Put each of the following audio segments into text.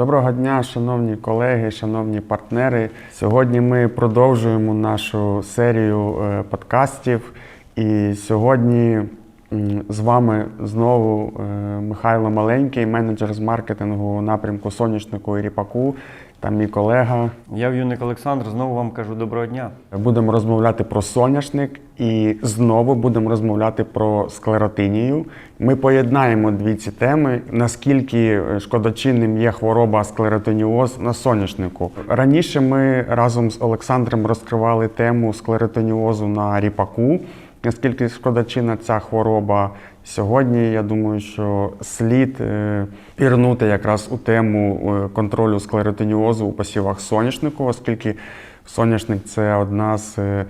Доброго дня, шановні колеги, шановні партнери. Сьогодні ми продовжуємо нашу серію е, подкастів. І сьогодні з вами знову е, Михайло Маленький, менеджер з маркетингу напрямку соняшнику і ріпаку та мій колега. Я В'юник Олександр, знову вам кажу доброго дня. Будемо розмовляти про соняшник і знову будемо розмовляти про склеротинію. Ми поєднаємо дві ці теми. Наскільки шкодочинним є хвороба склеротиніоз на соняшнику. Раніше ми разом з Олександром розкривали тему склеротиніозу на ріпаку. Наскільки шкодочинна ця хвороба сьогодні, я думаю, що слід е, пірнути якраз у тему е, контролю склеротиніозу у посівах соняшнику, оскільки соняшник це одна з е,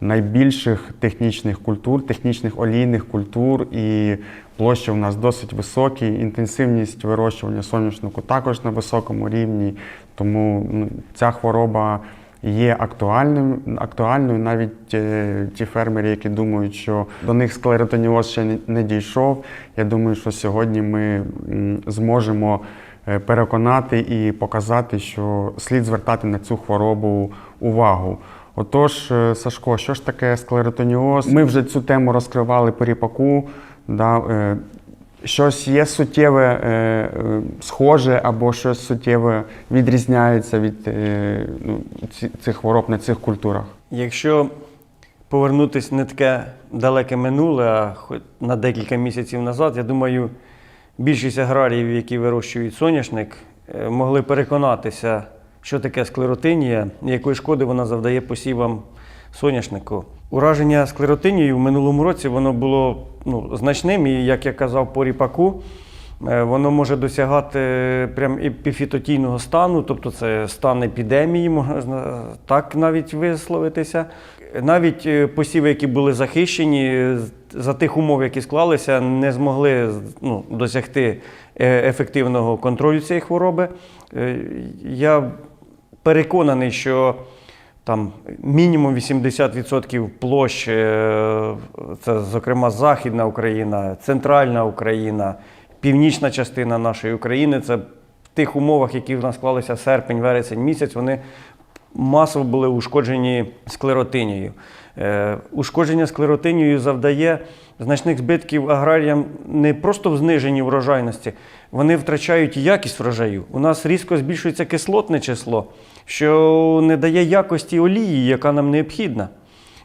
найбільших технічних культур, технічних олійних культур, і площі у нас досить високі. Інтенсивність вирощування соняшнику також на високому рівні. Тому ну, ця хвороба є актуальним, актуальною. Навіть е, ті фермери, які думають, що до них склеротоніоз ще не, дійшов. Я думаю, що сьогодні ми зможемо е, переконати і показати, що слід звертати на цю хворобу увагу. Отож, е, Сашко, що ж таке склеротоніоз? Ми вже цю тему розкривали по ріпаку. Да, е, Щось є суттєве е, е, схоже або щось суттєве відрізняється від е, ну, цих хвороб на цих культурах. Якщо повернутись не таке далеке минуле, а на декілька місяців назад, я думаю, більшість аграріїв, які вирощують соняшник, е, могли переконатися, що таке склеротинія якої шкоди вона завдає посівам соняшнику. Ураження склеротинією в минулому році воно було ну, значним, і як я казав по ріпаку, Е, Воно може досягати прям епіфітотійного стану, тобто це стан епідемії, можна так навіть висловитися. Навіть е, посіви, які були захищені, е, за тих умов, які склалися, не змогли ну, досягти е, ефективного контролю цієї хвороби. Е, Я переконаний, що там мінімум 80% площ, е, це, зокрема, Західна Україна, Центральна Україна, північна частина нашої України. Це в тих умовах, які в нас склалися серпень, вересень місяць, вони масово були ушкоджені склеротинією. Е, Ушкодження склеротинією завдає значних збитків аграріям не просто в зниженні врожайності, вони втрачають якість врожаю. У нас різко збільшується кислотне число, що не дає якості олії, яка нам необхідна.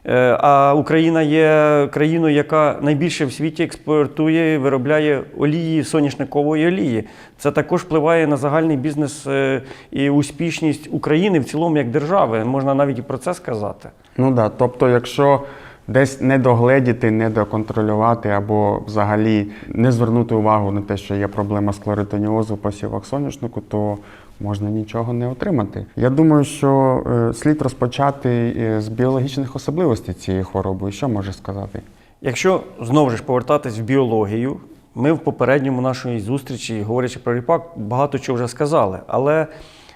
Е, А Україна є країною, яка найбільше в світі експортує, виробляє олії, соняшникової олії. Це також впливає на загальний бізнес е, і успішність України в цілому як держави. Можна навіть і про це сказати. Ну да, тобто, якщо десь не догледіти, не доконтролювати або взагалі не звернути увагу на те, що є проблема склеротоніозу в посівах соняшнику, то можна нічого не отримати. Я думаю, що е, слід розпочати е, з біологічних особливостей цієї хвороби. Що можеш сказати? Якщо знову ж повертатись в біологію, ми в попередньому нашій зустрічі, говорячи про ріпак, багато чого вже сказали. Але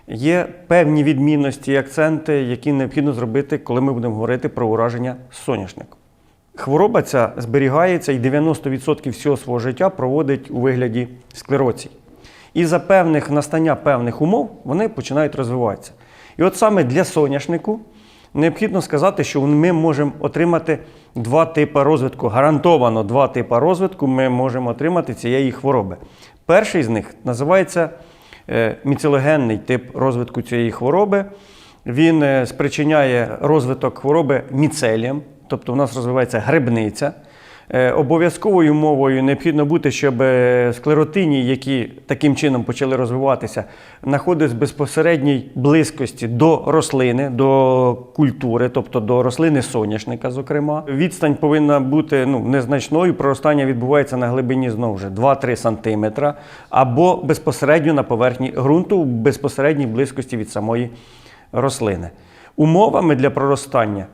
є певні відмінності і акценти, які необхідно зробити, коли ми будемо говорити про ураження соняшнику. Хвороба ця зберігається і 90% всього свого життя проводить у вигляді склероцій. І за певних настання певних умов вони починають розвиватися. І от саме для соняшнику необхідно сказати, що ми можемо отримати два типи розвитку. Гарантовано два типи розвитку ми можемо отримати цієї хвороби. Перший з них називається міцелогенний тип розвитку цієї хвороби. Він е, спричиняє розвиток хвороби міцелієм, тобто у нас розвивається грибниця. Е, Обов'язковою умовою необхідно бути, щоб е, склеротині, які таким чином почали розвиватися, знаходились в безпосередній близькості до рослини, до культури, тобто до рослини соняшника, зокрема. Відстань повинна бути ну, незначною. Проростання відбувається на глибині знову ж 2-3 см, або безпосередньо на поверхні ґрунту, в безпосередній близькості від самої рослини. Умовами для проростання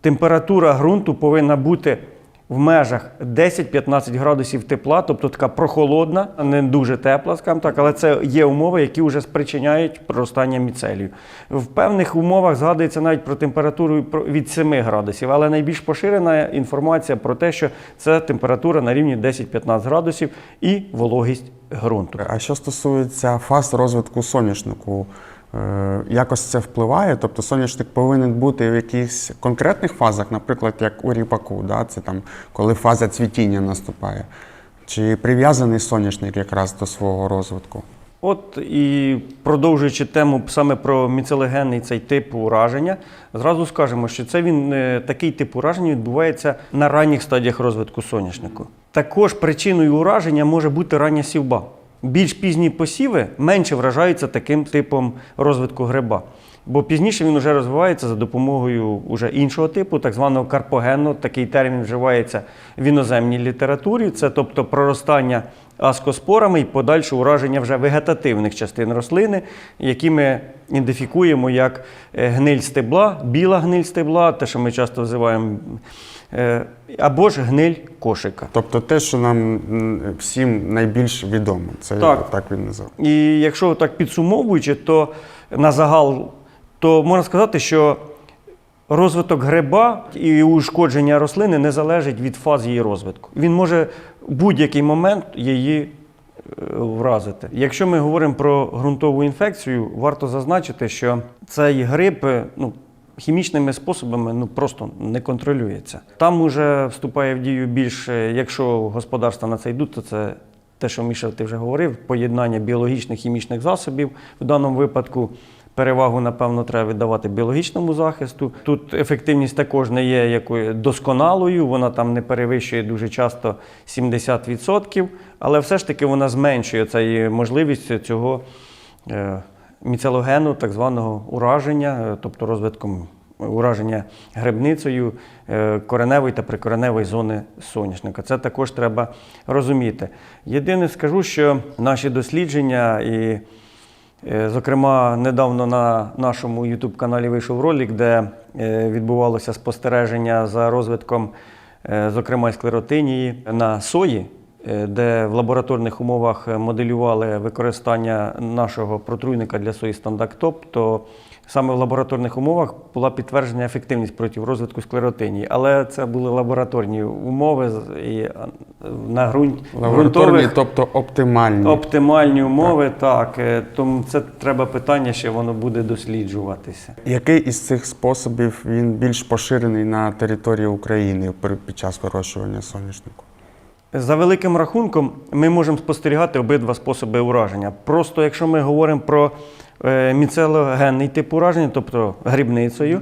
температура ґрунту повинна бути в межах 10-15 градусів тепла, тобто така прохолодна, не дуже тепла, скажімо так, але це є умови, які вже спричиняють проростання міцелію. В певних умовах згадується навіть про температуру від 7 градусів, але найбільш поширена інформація про те, що це температура на рівні 10-15 градусів і вологість ґрунту. А що стосується фаз розвитку соняшнику, якось це впливає? Тобто соняшник повинен бути в якихось конкретних фазах, наприклад, як у ріпаку, да? це там, коли фаза цвітіння наступає. Чи прив'язаний соняшник якраз до свого розвитку? От і продовжуючи тему саме про міцелегенний цей тип ураження, зразу скажемо, що це він е, такий тип ураження відбувається на ранніх стадіях розвитку соняшнику. Також причиною ураження може бути рання сівба. Більш пізні посіви менше вражаються таким типом розвитку гриба. Бо пізніше він вже розвивається за допомогою уже іншого типу, так званого карпогенного. Такий термін вживається в іноземній літературі. Це тобто проростання аскоспорами і подальше ураження вже вегетативних частин рослини, які ми ідентифікуємо як е, гниль стебла, біла гниль стебла, те, що ми часто називаємо, е, або ж гниль кошика. Тобто те, що нам всім найбільш відомо, це Так. так він називає. І якщо так підсумовуючи, то на загал, то можна сказати, що розвиток гриба і ушкодження рослини не залежить від фаз її розвитку. Він може в будь-який момент її е, вразити. Якщо ми говоримо про ґрунтову інфекцію, варто зазначити, що цей гриб е, ну, хімічними способами ну, просто не контролюється. Там уже вступає в дію більше, якщо господарства на це йдуть, то це те, що Міша, ти вже говорив, поєднання біологічних хімічних засобів в даному випадку. Перевагу, напевно, треба віддавати біологічному захисту. Тут ефективність також не є якою досконалою, вона там не перевищує дуже часто 70%, але все ж таки вона зменшує цей можливість цього е, міцелогену, так званого ураження, е, тобто розвитком ураження грибницею е, кореневої та прикореневої зони соняшника. Це також треба розуміти. Єдине скажу, що наші дослідження і Е, Зокрема, недавно на нашому youtube каналі вийшов ролик, де е, відбувалося спостереження за розвитком, е, зокрема, склеротинії на сої, е, де в лабораторних умовах моделювали використання нашого протруйника для сої стандарт топ, то саме в лабораторних умовах була підтверджена ефективність проти розвитку склеротинії. Але це були лабораторні умови і е, на ґрунт Лабораторні, тобто оптимальні. Оптимальні умови, так. е, Тому це треба питання, ще воно буде досліджуватися. Який із цих способів він більш поширений на території України під час вирощування соняшнику? За великим рахунком, ми можемо спостерігати обидва способи ураження. Просто якщо ми говоримо про міцелогенний тип ураження, тобто грибницею,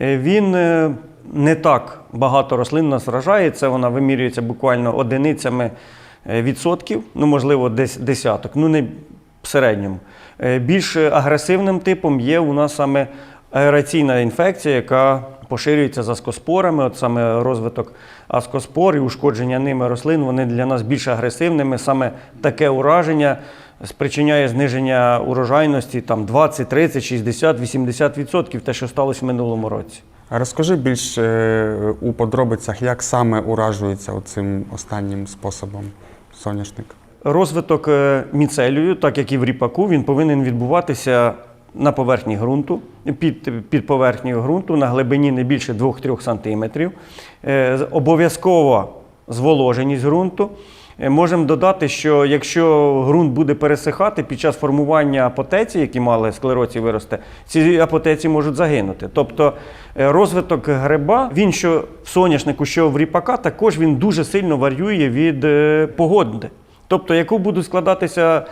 е, він е, не так багато рослин нас вражає. Це вона вимірюється буквально одиницями е, відсотків, ну можливо, десь десяток, ну не в середньому. Е, Більш агресивним типом є у нас саме аераційна інфекція, яка поширюється з аскоспорами. От саме розвиток аскоспор і ушкодження ними рослин, вони для нас більш агресивними. Саме таке ураження спричиняє зниження урожайності там 20, 30, 60, 80 відсотків, те, що сталося в минулому році. А розкажи більш е, у подробицях, як саме уражується цим останнім способом соняшник? Розвиток е, міцелію, так як і в ріпаку, він повинен відбуватися на поверхні ґрунту, під, під поверхнею ґрунту на глибині не більше 2-3 см. Е, Обов'язково зволоженість ґрунту. Е, Можемо додати, що якщо ґрунт буде пересихати під час формування апотеці, які мали склероці вирости, ці апотеці можуть загинути. Тобто е, розвиток гриба, він що в соняшнику, що в ріпака, також він дуже сильно варює від е, погоди. Тобто, яку будуть складатися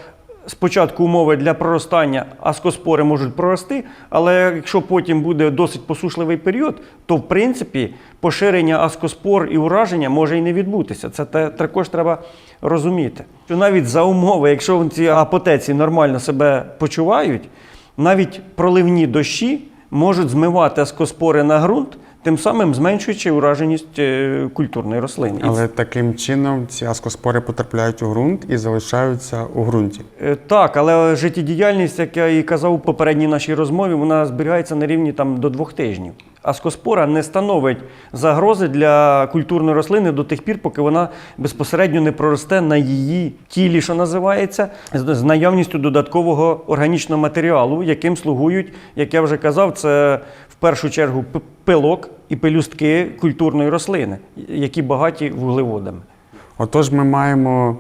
спочатку умови для проростання, аскоспори можуть прорости, але якщо потім буде досить посушливий період, то в принципі поширення аскоспор і ураження може і не відбутися. Це також треба розуміти. Що навіть за умови, якщо ці апотеції нормально себе почувають, навіть проливні дощі можуть змивати аскоспори на ґрунт, тим самим зменшуючи ураженість е, культурної рослини. Але таким чином ці аскоспори потрапляють у ґрунт і залишаються у ґрунті. Е, Так, але життєдіяльність, як я і казав у попередній нашій розмові, вона зберігається на рівні там до двох тижнів. Аскоспора не становить загрози для культурної рослини до тих пір, поки вона безпосередньо не проросте на її тілі, що називається, з наявністю додаткового органічного матеріалу, яким слугують, як я вже казав, це першу чергу пилок і пелюстки культурної рослини, які багаті вуглеводами. Отож, ми маємо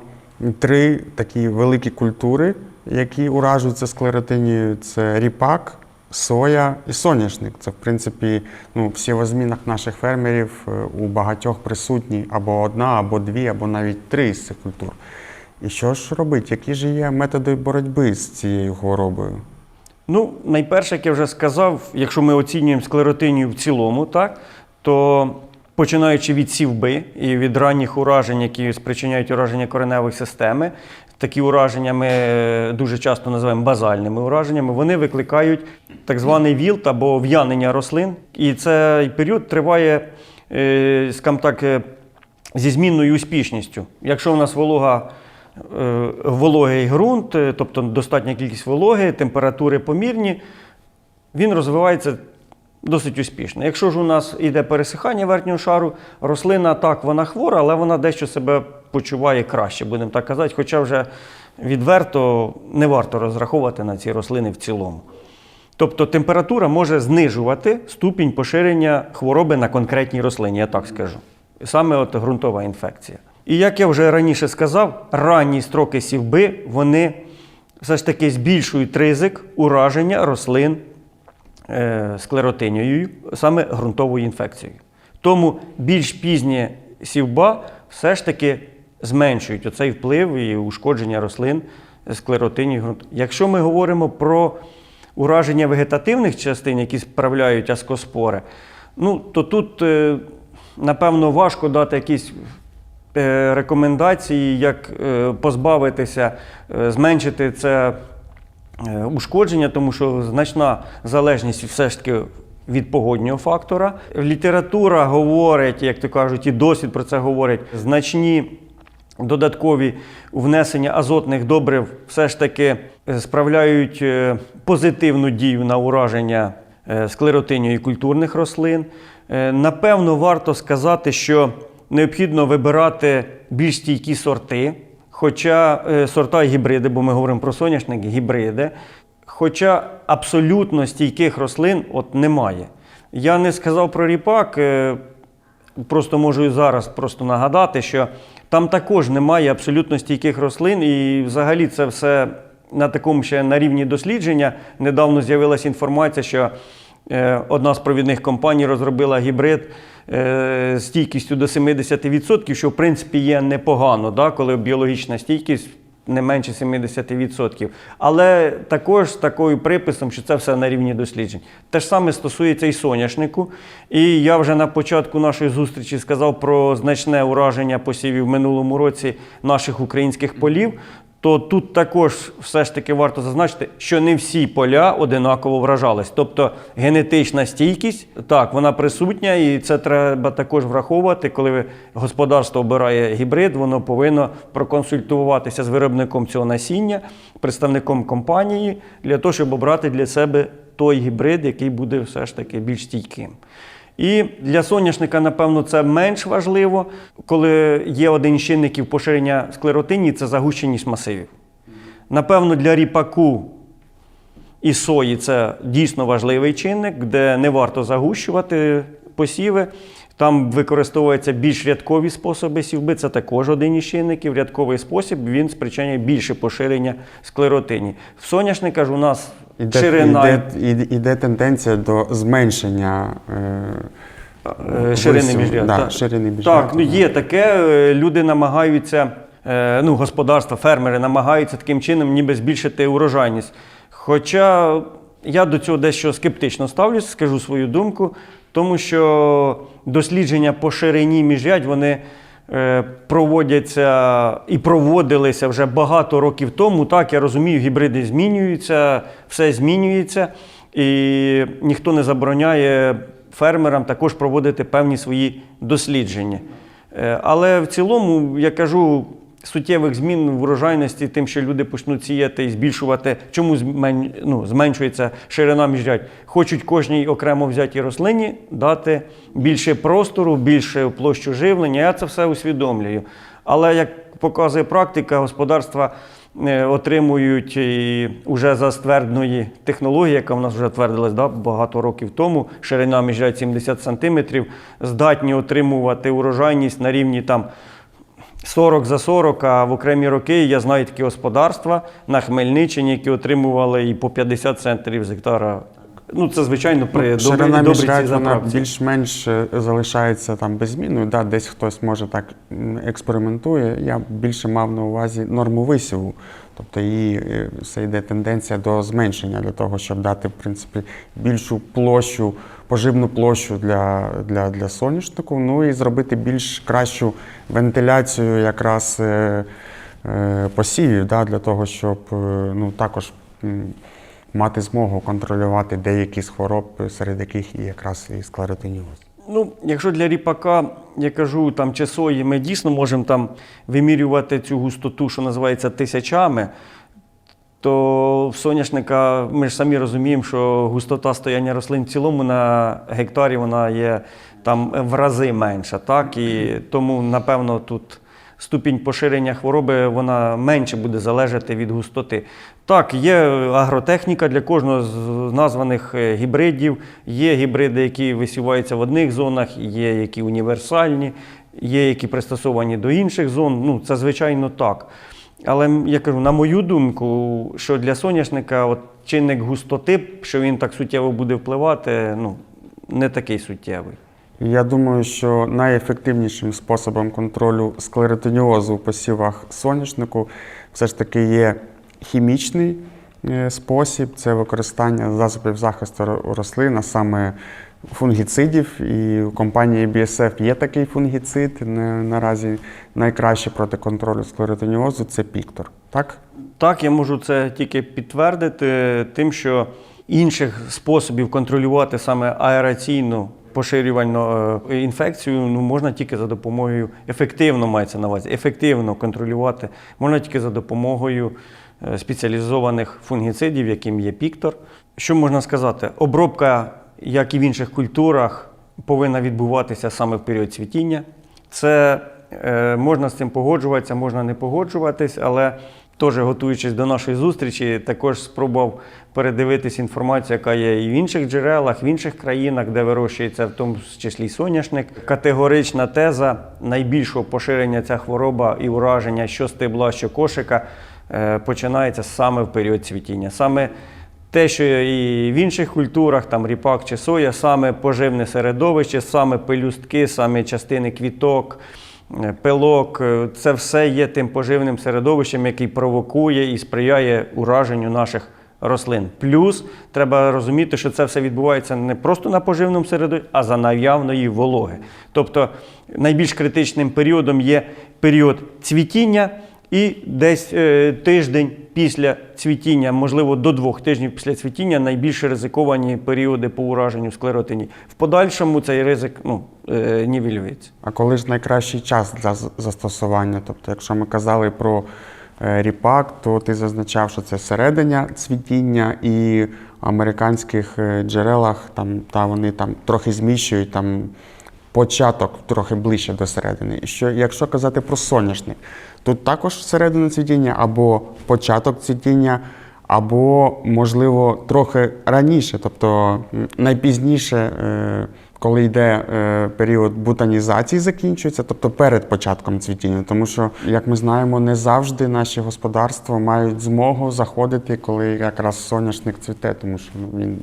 три такі великі культури, які уражуються склеротинією. Це ріпак, соя і соняшник. Це, в принципі, ну, всі в змінах наших фермерів е, у багатьох присутні або одна, або дві, або навіть три з цих культур. І що ж робити? Які ж є методи боротьби з цією хворобою? Ну, найперше, як я вже сказав, якщо ми оцінюємо склеротинію в цілому, так, то починаючи від сівби і від ранніх уражень, які спричиняють ураження кореневої системи, такі ураження ми е, дуже часто називаємо базальними ураженнями, вони викликають так званий вілт або в'янення рослин. І цей період триває, е, скажімо так, е, зі змінною успішністю. Якщо у нас волога вологий ґрунт, е, тобто достатня кількість вологи, температури помірні, він розвивається досить успішно. Якщо ж у нас йде пересихання верхнього шару, рослина так, вона хвора, але вона дещо себе почуває краще, будемо так казати. Хоча вже відверто не варто розраховувати на ці рослини в цілому. Тобто температура може знижувати ступінь поширення хвороби на конкретній рослині, я так скажу. Саме от ґрунтова інфекція. І як я вже раніше сказав, ранні строки сівби вони все ж таки збільшують ризик ураження рослин е, склеротинією, саме ґрунтовою інфекцією. Тому більш пізня сівба все ж таки зменшують оцей вплив і ушкодження рослин склеротинією ґрунту. Якщо ми говоримо про ураження вегетативних частин, які справляють аскоспори, ну, то тут, е, напевно, важко дати якісь рекомендації, як е, позбавитися, е, зменшити це е, ушкодження, тому що значна залежність все ж таки від погоднього фактора. Література говорить, як то кажуть, і досвід про це говорить, значні додаткові внесення азотних добрив все ж таки е, справляють е, позитивну дію на ураження е, склеротинію і культурних рослин. Е, Напевно, варто сказати, що необхідно вибирати більш стійкі сорти, хоча е, сорта гібриди, бо ми говоримо про соняшник, гібриди. Хоча абсолютно стійких рослин от немає. Я не сказав про ріпак, е, просто можу зараз просто нагадати, що там також немає абсолютно стійких рослин, і взагалі це все на такому ще на рівні дослідження. Недавно з'явилася інформація, що е, одна з провідних компаній розробила гібрид стійкістю до 70%, що в принципі є непогано, да, коли біологічна стійкість не менше 70%. Але також з такою приписом, що це все на рівні досліджень. Те ж саме стосується і соняшнику. І я вже на початку нашої зустрічі сказав про значне ураження посівів в минулому році наших українських полів. То тут також все ж таки варто зазначити, що не всі поля одинаково вражались. Тобто генетична стійкість, так, вона присутня, і це треба також враховувати. Коли господарство обирає гібрид, воно повинно проконсультуватися з виробником цього насіння, представником компанії, для того, щоб обрати для себе той гібрид, який буде все ж таки більш стійким. І для соняшника, напевно, це менш важливо, коли є один із чинників поширення склеротинії це загущеність масивів. Напевно, для ріпаку і сої це дійсно важливий чинник, де не варто загущувати посіви. Там використовуються більш рядкові способи сівби, це також один із чинників. Рядковий спосіб він спричиняє більше поширення склеротині. В соняшника ж у нас Іде, ширина. іде, іде, тенденція до зменшення е, Е, Ширини висів. міжряд. Да, так. ширини. Так, ну є таке. е, Люди намагаються, е, ну, господарства, фермери намагаються таким чином ніби збільшити урожайність. Хоча я до цього дещо скептично ставлюся, скажу свою думку, тому що дослідження по ширині міжрядь вони е, проводяться і проводилися вже багато років тому. Так, я розумію, гібриди змінюються, все змінюється, і ніхто не забороняє фермерам також проводити певні свої дослідження. Е, Але в цілому, я кажу, суттєвих змін в урожайності, тим, що люди почнуть сіяти і збільшувати. Чому змен, ну, зменшується ширина міжрядь? Хочуть кожній окремо взятій рослині дати більше простору, більше площу живлення. Я це все усвідомлюю. Але як показує практика, господарства е, отримують і уже за ствердної технології, яка в нас вже твердилась да, багато років тому, ширина міжрядь 70 см, здатні отримувати урожайність на рівні там 40 за 40, а в окремі роки я знаю такі господарства на Хмельниччині, які отримували і по 50 центрів з гектара. Ну, це, звичайно, при Ширина добрій міжрядь, цій вона заправці. більш-менш е, залишається там зміни. Да, десь хтось може так експериментує. Я більше мав на увазі норму висіву. Тобто її е, все йде тенденція до зменшення для того, щоб дати в принципі більшу площу, поживну площу для, для, для соняшнику. Ну і зробити більш кращу вентиляцію якраз е, е, посівів, да, для того, щоб е, ну, також. мати змогу контролювати деякі з хвороб, серед яких і якраз і склеротиніоз. Ну, якщо для ріпака, я кажу, там чи ми дійсно можемо там вимірювати цю густоту, що називається тисячами, то в соняшника ми ж самі розуміємо, що густота стояння рослин в цілому на гектарі вона є там в рази менша. Так? І тому, напевно, тут ступінь поширення хвороби вона менше буде залежати від густоти. Так, є агротехніка для кожного з названих е, гібридів. Є гібриди, які висіваються в одних зонах, є які універсальні, є які пристосовані до інших зон. Ну, це звичайно так. Але я кажу, на мою думку, що для соняшника от, чинник густоти, що він так суттєво буде впливати, ну, не такий суттєвий. Я думаю, що найефективнішим способом контролю склеротиніозу в посівах соняшнику все ж таки є хімічний е, спосіб, це використання засобів захисту рослин, а саме фунгіцидів. І у компанії BSF є такий фунгіцид. Наразі найкраще проти контролю склеротиніозу це Піктор. Так? Так, я можу це тільки підтвердити тим, що інших способів контролювати саме аераційну поширювальну е, інфекцію ну, можна тільки за допомогою ефективно мається на увазі, ефективно контролювати можна тільки за допомогою спеціалізованих фунгіцидів, яким є піктор. Що можна сказати? Обробка, як і в інших культурах, повинна відбуватися саме в період цвітіння. Це е, можна з цим погоджуватися, можна не погоджуватись, але теж готуючись до нашої зустрічі, також спробував передивитись інформацію, яка є і в інших джерелах, в інших країнах, де вирощується, в тому числі соняшник. Категорична теза найбільшого поширення ця хвороба і ураження що стебла, що кошика е, починається саме в період цвітіння. Саме те, що і в інших культурах, там ріпак чи соя, саме поживне середовище, саме пелюстки, саме частини квіток, е, пилок, е, це все є тим поживним середовищем, який провокує і сприяє ураженню наших рослин. Плюс треба розуміти, що це все відбувається не просто на поживному середовищі, а за наявної вологи. Тобто найбільш критичним періодом є період цвітіння. І десь е, тиждень після цвітіння, можливо, до двох тижнів після цвітіння, найбільш ризиковані періоди по ураженню склеротині. В подальшому цей ризик ну, е, нівелюється. А коли ж найкращий час для застосування? Тобто, якщо ми казали про е, ріпак, то ти зазначав, що це середина цвітіння і в американських е, джерелах там, та вони там трохи зміщують там початок трохи ближче до середини. Що, якщо казати про соняшник, тут також середина цвітіння або початок цвітіння. Або, можливо, трохи раніше, тобто найпізніше, е, коли йде е, період бутанізації, закінчується, тобто перед початком цвітіння. Тому що, як ми знаємо, не завжди наші господарства мають змогу заходити, коли якраз соняшник цвіте, тому що ну, він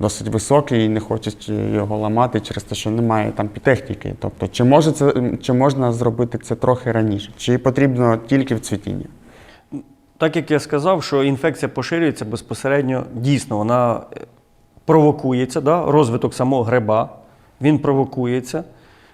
досить високий і не хочуть його ламати через те, що немає там техніки. Тобто, чи може це чи можна зробити це трохи раніше, чи потрібно тільки в цвітінні? Так як я сказав, що інфекція поширюється безпосередньо, дійсно, вона е, провокується, да? розвиток самого гриба, він провокується.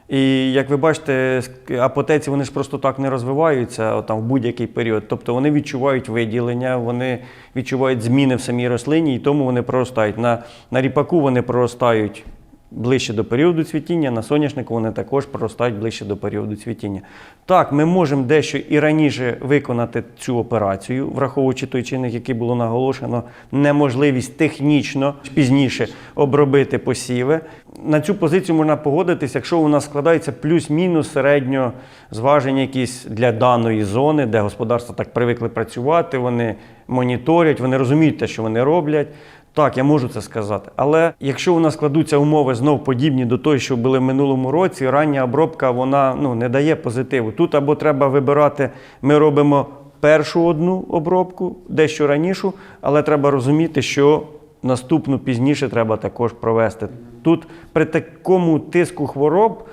І як ви бачите, апотеці вони ж просто так не розвиваються там, в будь-який період. Тобто вони відчувають виділення, вони відчувають зміни в самій рослині, і тому вони проростають. На, на ріпаку вони проростають ближче до періоду цвітіння, на соняшнику вони також проростають ближче до періоду цвітіння. Так, ми можемо дещо і раніше виконати цю операцію, враховуючи той чинник, який було наголошено, неможливість технічно пізніше обробити посіви. На цю позицію можна погодитися, якщо у нас складається плюс-мінус середньо зваження якісь для даної зони, де господарства так привикли працювати, вони моніторять, вони розуміють те, що вони роблять. Так, я можу це сказати. Але якщо у нас складуться умови знов подібні до того, що були в минулому році, рання обробка вона ну, не дає позитиву. Тут або треба вибирати, ми робимо першу одну обробку, дещо ранішу, але треба розуміти, що наступну пізніше треба також провести. Тут при такому тиску хвороб.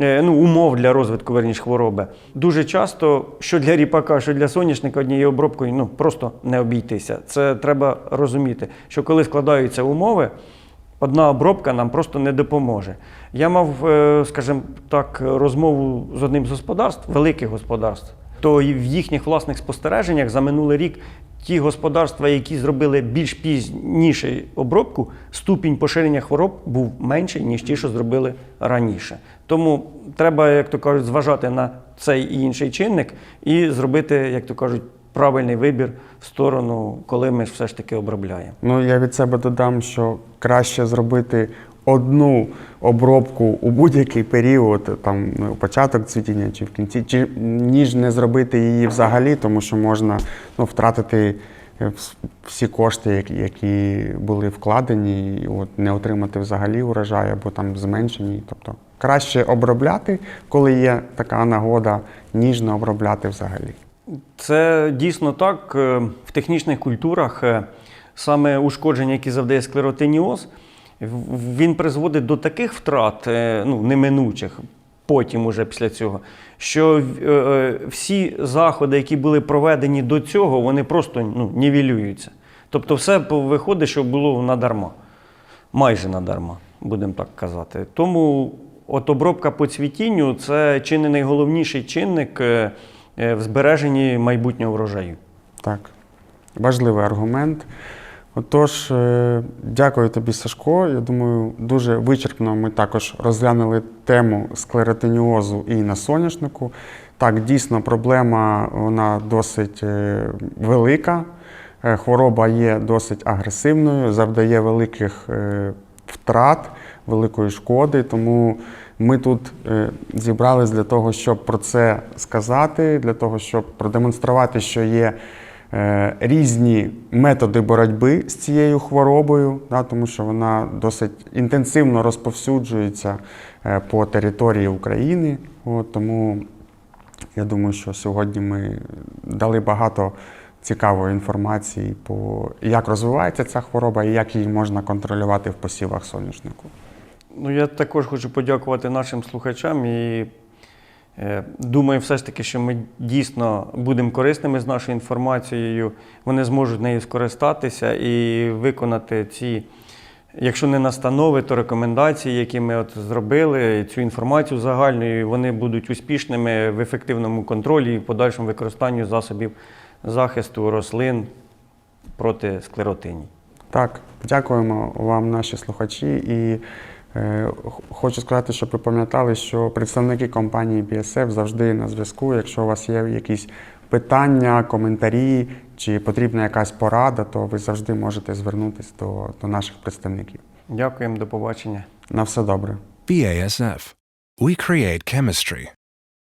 Е, Ну, умов для розвитку верніше хвороби. Дуже часто, що для ріпака, що для соняшника однією обробкою ну, просто не обійтися. Це треба розуміти, що коли складаються умови, одна обробка нам просто не допоможе. Я мав, е, скажімо так, розмову з одним з господарств, великих господарств, то в їхніх власних спостереженнях за минулий рік ті господарства, які зробили більш пізніше обробку, ступінь поширення хвороб був менший, ніж ті, що зробили раніше. Тому треба, як то кажуть, зважати на цей і інший чинник і зробити, як то кажуть, правильний вибір в сторону, коли ми все ж таки обробляємо. Ну, я від себе додам, що краще зробити одну обробку у будь-який період, там ну, початок цвітіння чи в кінці, чи ніж не зробити її взагалі, тому що можна ну, втратити е, всі кошти, які- які були вкладені, і от не отримати взагалі урожай або там зменшені. Тобто краще обробляти, коли є така нагода, ніж не обробляти взагалі. Це дійсно так. Е, В технічних культурах е, саме ушкодження, яке завдає склеротиніоз, він призводить до таких втрат, е, ну, неминучих, потім уже після цього, що е, е, всі заходи, які були проведені до цього, вони просто ну, нівелюються. Тобто все виходить, що було надарма. Майже надарма, будемо так казати. Тому от обробка по цвітінню це чи не найголовніший чинник в збереженні майбутнього врожаю. Так, важливий аргумент. Отож, е, дякую тобі, Сашко. Я думаю, дуже вичерпно ми також розглянули тему склеротиніозу і на соняшнику. Так, дійсно, проблема вона досить е, велика. Е, Хвороба є досить агресивною, завдає великих втрат, великої шкоди. Тому ми тут зібрались для того, щоб про це сказати, для того, щоб продемонструвати, що є різні методи боротьби з цією хворобою, да, тому що вона досить інтенсивно розповсюджується е, по території України. От, тому я думаю, що сьогодні ми дали багато цікавої інформації по як розвивається ця хвороба і як її можна контролювати в посівах соняшнику. Ну, я також хочу подякувати нашим слухачам і е, думаю, все ж таки, що ми дійсно будемо корисними з нашою інформацією. Вони зможуть нею скористатися і виконати ці, якщо не настанови, то рекомендації, які ми от зробили, цю інформацію загальну, вони будуть успішними в ефективному контролі і в подальшому використанні засобів захисту рослин проти склеротиній. Так, дякуємо вам, наші слухачі, і е, хочу сказати, щоб ви пам'ятали, що представники компанії BSF завжди на зв'язку. Якщо у вас є якісь питання, коментарі чи потрібна якась порада, то ви завжди можете звернутися до, до наших представників. Дякуємо, до побачення. На все добре. BASF. We create chemistry.